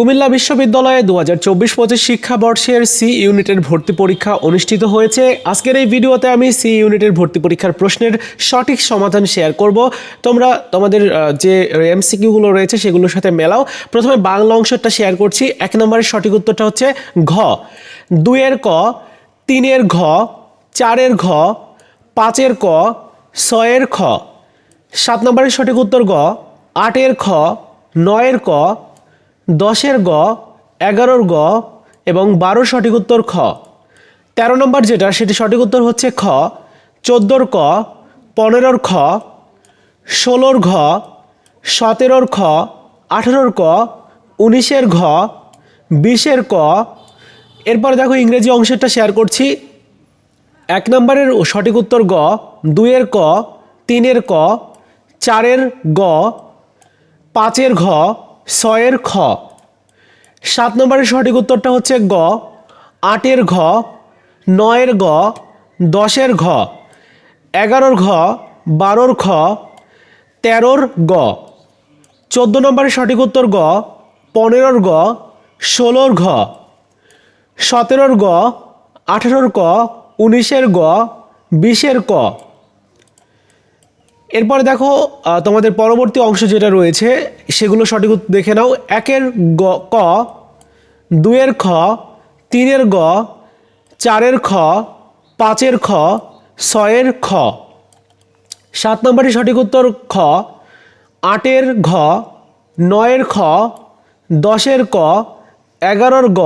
কুমিল্লা বিশ্ববিদ্যালয়ে দু হাজার চব্বিশ পঁচিশ শিক্ষাবর্ষের সি ইউনিটের ভর্তি পরীক্ষা অনুষ্ঠিত হয়েছে। আজকের এই ভিডিওতে আমি সি ইউনিটের ভর্তি পরীক্ষার প্রশ্নের সঠিক সমাধান শেয়ার করব। তোমরা, তোমাদের যে এমসিকিউগুলো রয়েছে সেগুলোর সাথে মেলাও। প্রথমে বাংলা অংশটা শেয়ার করছি। এক নম্বরের সঠিক উত্তরটা হচ্ছে ঘ। দুইয়ের ক, তিনের ঘ, চারের ঘ, পাঁচের ক, ছয়ের খ। সাত নম্বরের সঠিক উত্তর গ, আটের খ, নয়ের ক দশের গ, এগারোর গ এবং বারোর সঠিক উত্তর খ। তেরো নম্বর যেটা সেটি সঠিক উত্তর হচ্ছে খ। চোদ্দোর ক, পনেরোর খ, ষোলোর ঘ, সতেরোর খ, আঠেরোর ক, উনিশের ঘ, বিশের ক। এরপরে দেখো ইংরেজি অংশটা শেয়ার করছি। এক নম্বরের সঠিক উত্তর গ, দুইয়ের ক, তিনের ক, চারের গ, পাঁচের ঘ ছয়ের খ। সাত নম্বরের সঠিক উত্তরটা হচ্ছে গ। আটের ঘ, নয়ের গ দশের ঘ, এগারোর ঘ, বারোর খ তেরোর গ। চোদ্দ নম্বরের সঠিক উত্তর গ, পনেরোর গ, ষোলোর ঘ, সতেরোর গ, আঠেরোর ক, উনিশের গ, বিশের ক। এরপরে দেখো তোমাদের পরবর্তী অংশ যেটা রয়েছে, সেগুলো সঠিক দেখে নাও। একের গ, ক, দুইয়ের খ, তিনের গ, চারের খ, পাঁচের খ, ছয়ের খ। সাত নম্বরের সঠিক উত্তর খ, আটের ঘ, নয়ের খ, দশের ক, এগারোর গ,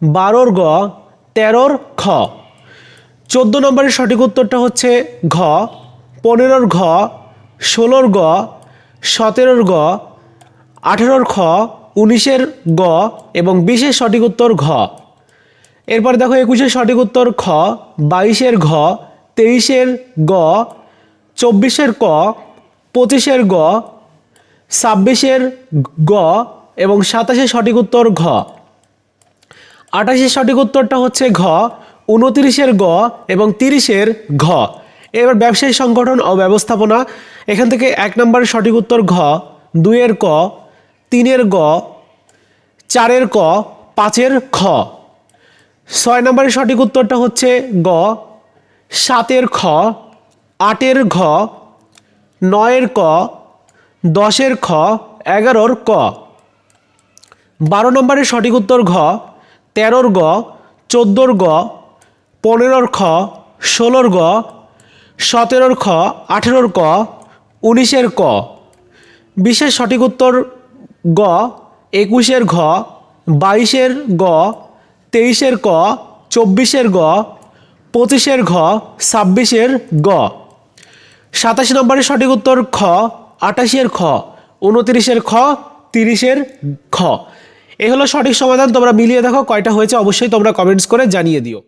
বারোর গ, তেরোর খ। চোদ্দ নম্বরের সঠিক উত্তরটা হচ্ছে ঘ। পনেরোর ঘ, ষোলোর গ, সতেরোর গ, আঠেরোর খ, উনিশের গ এবং বিশের সঠিক উত্তর ঘ। এরপর দেখো একুশের সঠিক উত্তর খ, বাইশের ঘ, তেইশের গ, চব্বিশের ক, পঁচিশের গ, ছাব্বিশের গ এবং সাতাশের সঠিক উত্তর ঘ। আঠাশের সঠিক উত্তরটা হচ্ছে ঘ, উনত্রিশের গ এবং তিরিশের ঘ। এবার ব্যবসায়ী সংগঠন ও ব্যবস্থাপনা, এখান থেকে এক নম্বরের সঠিক উত্তর ঘ, দুইয়ের ক, তিনের গ, চারের ক, পাঁচের খ। ছয় নম্বরের সঠিক উত্তরটা হচ্ছে গ, সাতের খ, আটের ঘ, নয়ের ক, দশের খ, এগারোর ক। বারো নম্বরের সঠিক উত্তর ঘ, তেরোর গ, চোদ্দোর গ, পনেরোর খ, ষোলোর গ সতেরোর খ, আঠেরোর ক, উনিশের ক। বিশের সঠিক উত্তর গ, একুশের ঘ, বাইশের গ, তেইশের ক, চব্বিশের গ, পঁচিশের ঘ, ছাব্বিশের গ। সাতাশি নম্বরের সঠিক উত্তর খ, আটাশির খ, উনত্রিশের খ, তিরিশের খ এ হলো সঠিক সমাধান, তোমরা মিলিয়ে দেখো কয়টা হয়েছে, অবশ্যই তোমরা কমেন্টস করে জানিয়ে দিও।